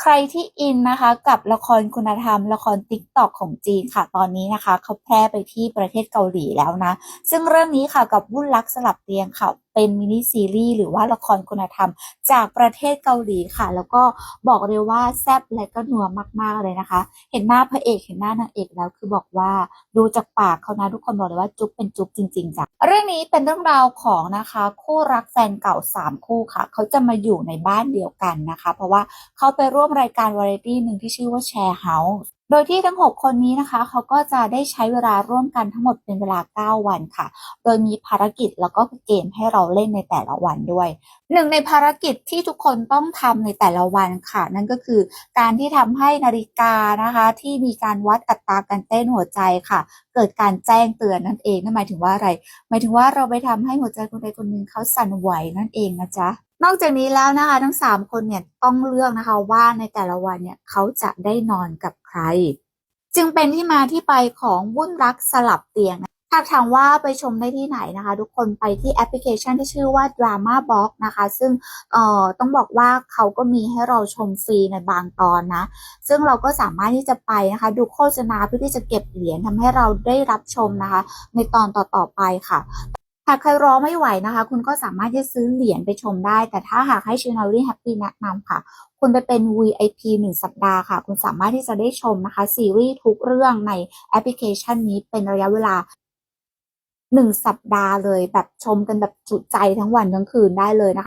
ใครที่อินนะคะ กับละครคุณธรรม ละครติ๊กตอกของจีนค่ะ ตอนนี้นะคะ เขาแพร่ไปที่ประเทศเกาหลีแล้วนะ ซึ่งเรื่องนี้ค่ะกับวุ่นลักสลับเตียงค่ะ เป็นมินิซีรีส์หรือว่าละครคุณธรรม จากประเทศเกาหลีค่ะ แล้วก็บอกเลยว่าแซ่บและก็นัวมากๆเลยนะคะ เห็นหน้าพระเอกเห็นหน้านางเอกแล้วคือบอกว่าดูจากปากเขานะทุกคนบอกเลยว่าจุ๊บเป็นจุ๊บจริงๆจ้ะเรื่องนี้เป็นเรื่องราวของนะคะคู่รักแฟนเก่า 3 คู่ค่ะ เขาจะมาอยู่ในบ้านเดียวกันนะคะ เพราะว่าเขาไปร่วมรายการวาไรตี้หนึ่งที่ชื่อว่าแชร์เฮาส์ โดยที่ทั้ง 6 คนนี้นะคะ เขาก็จะได้ใช้เวลาร่วมกันทั้งหมดเป็นเวลา 9 วันค่ะ โดยมีภารกิจแล้วก็เกมให้เราเล่นในแต่ละวันด้วย หนึ่งในภารกิจที่ทุกคนต้องทำในแต่ละวันค่ะ นั่นก็คือการที่ทำให้นาฬิกานะคะ ที่มีการวัดอัตราการเต้นหัวใจค่ะ เกิดการแจ้งเตือนนั่นเองนั่นหมายถึงว่าอะไร หมายถึงว่าเราไปทำให้หัวใจคนใดคนหนึ่งเขาสั่นไหวนั่นเองนะจ๊ะ นอกจากนี้แล้วนะคะ ทั้งสามคนเนี่ยต้องเลือกนะคะว่าในแต่ละวันเนี่ยเขาจะได้นอนกับใคร จึงเป็นที่มาที่ไปของวุ่นรักสลับเตียงนะหากถามว่าไปชมได้ที่ไหนนะคะ ทุกคนไปที่แอปพลิเคชันที่ชื่อว่า Drama Box นะคะ ซึ่งเอ่อต้องบอกว่าเขาก็มีให้เราชมฟรีในบางตอนนะ ซึ่งเราก็สามารถที่จะไปนะคะ ดูโฆษณาเพื่อที่จะเก็บเหรียญทำให้เราได้รับชมนะคะ ในตอนต่อๆไปค่ะากใครรอไม่ไหวนะคะ คุณก็สามารถที่จะซื้อเหรียญไปชมได้ แต่ถ้าหากให้ชินารีแฮปปี้แนะนำค่ะ คุณไปเป็น VIP 1 สัปดาห์ค่ะ คุณสามารถที่จะได้ชมนะคะ ซีรีส์ทุกเรื่องในแอปพลิเคชันนี้เป็นระยะเวลา1สัปดาห์เลยแบบชมกันแบบจุใจทั้งวันทั้งคืนได้เลยนะคะ